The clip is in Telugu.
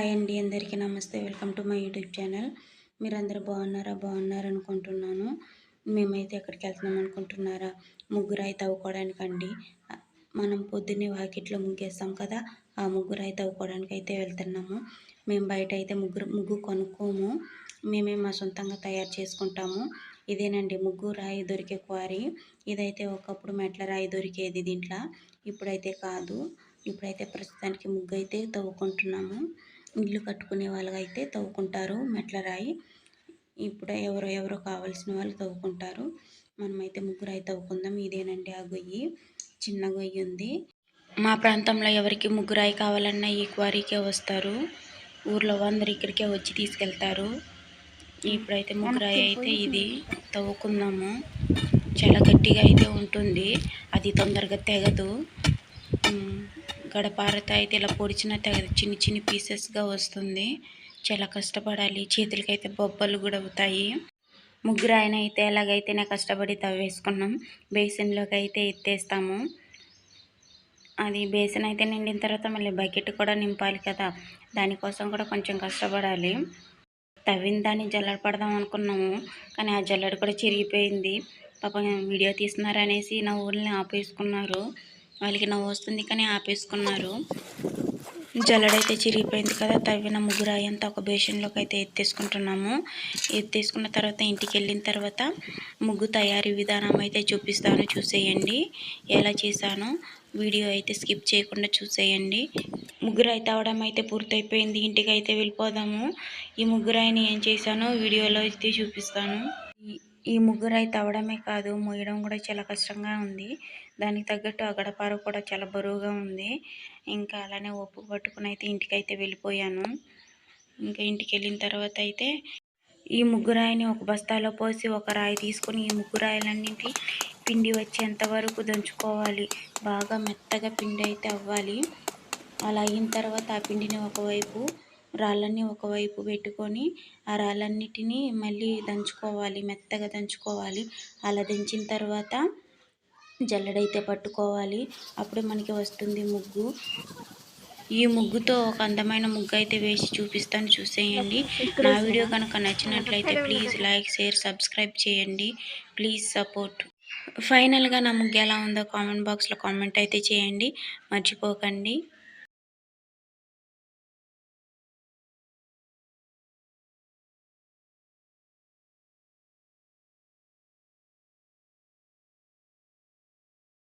హాయ్ అండి అందరికీ నమస్తే. Welcome to my YouTube channel. మీరందరూ బాగున్నారా? బాగున్నారు అనుకుంటున్నాను. మేమైతే ఎక్కడికి వెళ్తున్నాం అనుకుంటున్నారా? ముగ్గురాయి తవ్వుకోవడానికి అండి మనం పొద్దున్నే వాకిట్లో ముగ్గేస్తాం కదా ఆ ముగ్గురాయి తవ్వుకోవడానికి అయితే వెళ్తున్నాము. మేము బయట అయితే ముగ్గురు ముగ్గు కొనుక్కోము. మేమే మా సొంతంగా తయారు చేసుకుంటాము. ఇదేనండి ముగ్గు రాయి దొరికే క్వారీ. ఇదైతే ఒకప్పుడు మెట్ల రాయి దొరికేది దీంట్లో. ఇప్పుడైతే కాదు. ఇప్పుడైతే ప్రస్తుతానికి ముగ్గు అయితే తవ్వుకుంటున్నాము. ఇల్లు కట్టుకునే వాళ్ళకైతే తవ్వుకుంటారు మెట్ల రాయి. ఇప్పుడు ఎవరో ఎవరో కావాల్సిన వాళ్ళు తవ్వుకుంటారు. మనమైతే ముగ్గురు అయితే తవ్వుకుందాం. ఇదేనండి ఆ గొయ్యి. చిన్న గొయ్యి ఉంది. మా ప్రాంతంలో ఎవరికి ముగ్గురాయి కావాలన్నా ఈ క్వారీకే వస్తారు. ఊర్లో అందరు ఇక్కడికే వచ్చి తీసుకెళ్తారు. ఇప్పుడైతే ముగ్గురాయి అయితే ఇది తవ్వుకుందాము. చాలా గట్టిగా అయితే ఉంటుంది. అది తొందరగా తెగదు. గడపారతో అయితే ఇలా పొడిచిన చిన్ని చిన్ని పీసెస్గా వస్తుంది. చాలా కష్టపడాలి. చేతులకైతే బొబ్బలు కూడా అవుతాయి. ముగ్గురు ఆయన అయితే ఎలాగైతేనే కష్టపడి తవ్వేసుకున్నాం బేసిన్లోకి అయితే ఎత్తేస్తాము. అది బేసిన్ అయితే నిండిన తర్వాత మళ్ళీ బకెట్ కూడా నింపాలి కదా. దానికోసం కూడా కొంచెం కష్టపడాలి. తవ్విన దాన్ని జల్లడి పడదాం అనుకున్నాము కానీ ఆ జల్లడి కూడా చిరిగిపోయింది. పాపం వీడియో తీస్తున్నారనేసి నా ఊళ్ళని ఆపేసుకున్నారు. వాళ్ళకి నవ్వు వస్తుంది కానీ ఆపేసుకున్నారు. జల్లడైతే చిరిగిపోయింది కదా తవ్విన ముగ్గురాయి అంతా ఒక బేషన్లోకి అయితే ఎత్తేసుకుంటున్నాము. ఎత్తేసుకున్న తర్వాత ఇంటికి వెళ్ళిన తర్వాత ముగ్గు తయారీ విధానం అయితే చూపిస్తాను చూసేయండి. ఎలా చేశాను వీడియో అయితే స్కిప్ చేయకుండా చూసేయండి. ముగ్గురాయి తవ్వడం అయితే పూర్తయిపోయింది ఇంటికి అయితే వెళ్ళిపోదాము. ఈ ముగ్గురాయిని ఏం చేశానో వీడియోలో అయితే చూపిస్తాను. ఈ ముగ్గురు అయితే అవడమే కాదు మోయడం కూడా చాలా కష్టంగా ఉంది. దానికి తగ్గట్టు ఆ గడపార కూడా చాలా బరువుగా ఉంది. ఇంకా అలానే ఒప్పు పట్టుకుని అయితే ఇంటికైతే వెళ్ళిపోయాను. ఇంకా ఇంటికి వెళ్ళిన తర్వాత అయితే ఈ ముగ్గురాయిని ఒక బస్తాలో పోసి ఒక రాయి తీసుకొని ఈ ముగ్గురాయిలన్నింటి పిండి వచ్చేంత వరకు దంచుకోవాలి. బాగా మెత్తగా పిండి అయితే అవ్వాలి. అలా అయిన తర్వాత ఆ పిండిని ఒకవైపు రాళ్ళన్నీ ఒకవైపు పెట్టుకొని ఆ రాళ్ళన్నిటినీ మళ్ళీ దంచుకోవాలి మెత్తగా దంచుకోవాలి. అలా దంచిన తర్వాత జల్లెడైతే పట్టుకోవాలి. అప్పుడు మనకి వస్తుంది ముగ్గు. ఈ ముగ్గుతో ఒక అందమైన ముగ్గు అయితే వేసి చూపిస్తాను చూసేయండి. నా వీడియో కనుక నచ్చినట్లయితే ప్లీజ్ లైక్ షేర్ సబ్స్క్రైబ్ చేయండి. Please support. ఫైనల్గా నా ముగ్గు ఎలా ఉందో కామెంట్ బాక్స్లో కామెంట్ అయితే చేయండి. మర్చిపోకండి.